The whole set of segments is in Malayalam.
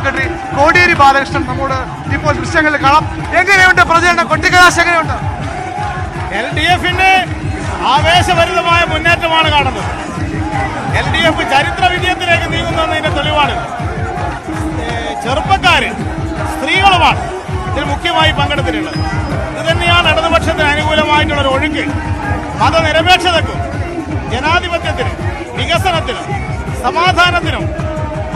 സെക്രട്ടറി കോടിയേരി ബാലകൃഷ്ണൻ നമ്മോട് ഇപ്പോൾ ദൃശ്യങ്ങളിൽ കാണാം. എങ്ങനെയുണ്ട് പ്രചരണം? കൊട്ടിക്കലാശ് എങ്ങനെയുണ്ട് എൽ ഡി എഫിന്റെ ആവേശഭരിതമായ മുന്നേറ്റമാണ് കാണുന്നത്. എൽ ഡി എഫ് ചരിത്ര വിജയത്തിലേക്ക് നീങ്ങുന്നതിന്റെ തെളിവാണ് ചെറുപ്പക്കാര് സ്ത്രീകളുമാണ് ഇതിൽ മുഖ്യമായി പങ്കെടുത്തിട്ടുള്ളത്. ഇത് തന്നെയാണ് ഇടതുപക്ഷത്തിന് അനുകൂലമായിട്ടുള്ള ഒരു ഒഴുക്ക്. മതനിരപേക്ഷതക്കും ജനാധിപത്യത്തിനും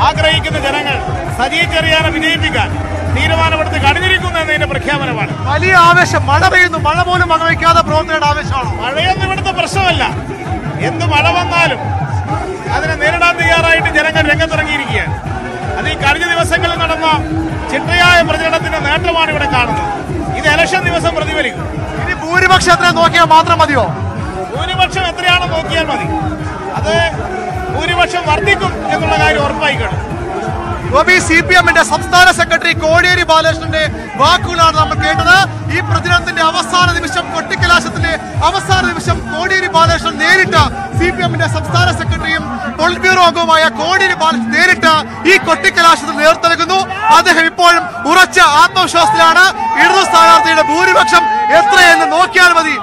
ആഗ്രഹിക്കുന്ന ജനങ്ങൾ സജീ ചെറിയാനെ വിജയിപ്പിക്കാൻ തീരുമാനമെടുത്ത് കഴിഞ്ഞിരിക്കുന്നു എന്നതിന്റെ പ്രഖ്യാപനമാണ്. വലിയ ആവേശം മഴ പെയ്യുന്നു മഴ പോലും വകവയ്ക്കാതെ പ്രവർത്തകരുടെ ആവേശമാണ്? മഴയൊന്നും ഇവിടുത്തെ പ്രശ്നമല്ല. എന്ത് മഴ വന്നാലും അതിനെ നേരിടാൻ തയ്യാറായിട്ട് ജനങ്ങൾ രംഗത്തിറങ്ങിയിരിക്കുകയാണ്. അത് ഈ കഴിഞ്ഞ ദിവസങ്ങളിൽ നടന്ന ചിട്ടയായ പ്രചരണത്തിന്റെ നേട്ടമാണ് ഇവിടെ കാണുന്നത്. ഇത് ഇലക്ഷൻ ദിവസം പ്രതിഫലിക്കും ഇനി ഭൂരിപക്ഷം എത്ര നോക്കിയാൽ മാത്രം മതിയോ? ഭൂരിപക്ഷം എത്രയാണെന്ന് നോക്കിയാൽ മതി. അത് ഭൂരിപക്ഷം വർദ്ധിക്കും എന്നുള്ള കാര്യം ഉറപ്പായിക്കണം. ഗോപി സി പി എമ്മിന്റെ സംസ്ഥാന സെക്രട്ടറി കോടിയേരി ബാലകൃഷ്ണന്റെ വാക്കുകളാണ് നമ്മൾ കേട്ടത്. ഈ പ്രചരണത്തിന്റെ അവസാന നിമിഷം കൊട്ടിക്കലാശത്തിന്റെ അവസാന നിമിഷം കോടിയേരി ബാലകൃഷ്ണൻ നേരിട്ട് സി പി എമ്മിന്റെ സംസ്ഥാന സെക്രട്ടറിയും പൊളിറ്റ് ബ്യൂറോ അംഗവുമായ കോടിയേരി ബാലകൃഷ്ണൻ നേരിട്ട് ഈ കൊട്ടിക്കലാശത്തിൽ നേർത്തെടുക്കുന്നു അദ്ദേഹം ഇപ്പോഴും ഉറച്ച ആത്മവിശ്വാസത്തിലാണ്. ഇടതു സ്ഥാനാർത്ഥിയുടെ ഭൂരിപക്ഷം എത്രയെന്ന് നോക്കിയാൽ മതി.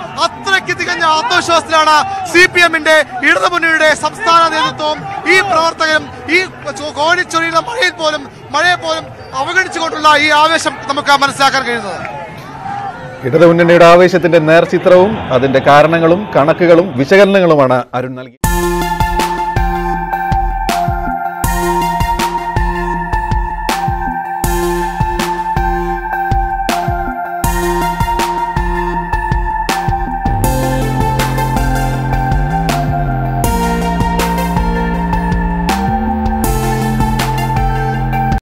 തികഞ്ഞ ആത്മവിശ്വാസത്തിലാണ് സി പി എമ്മിന്റെ ഇടതുമുന്നണിയുടെ സംസ്ഥാന നേതൃത്വവും ഈ പ്രവർത്തകരും ഈ കോഴിച്ചൊരിയുന്ന മഴയിൽ പോലും മഴയെ പോലും അവഗണിച്ചുകൊണ്ടുള്ള ഈ ആവേശം നമുക്ക് മനസ്സിലാക്കാൻ കഴിയുന്നത്. ഇടതുമുന്നണിയുടെ ആവേശത്തിന്റെ നേർചിത്രവും അതിന്റെ കാരണങ്ങളും കണക്കുകളും വിശകലനങ്ങളുമാണ് അരുൺ നൽകി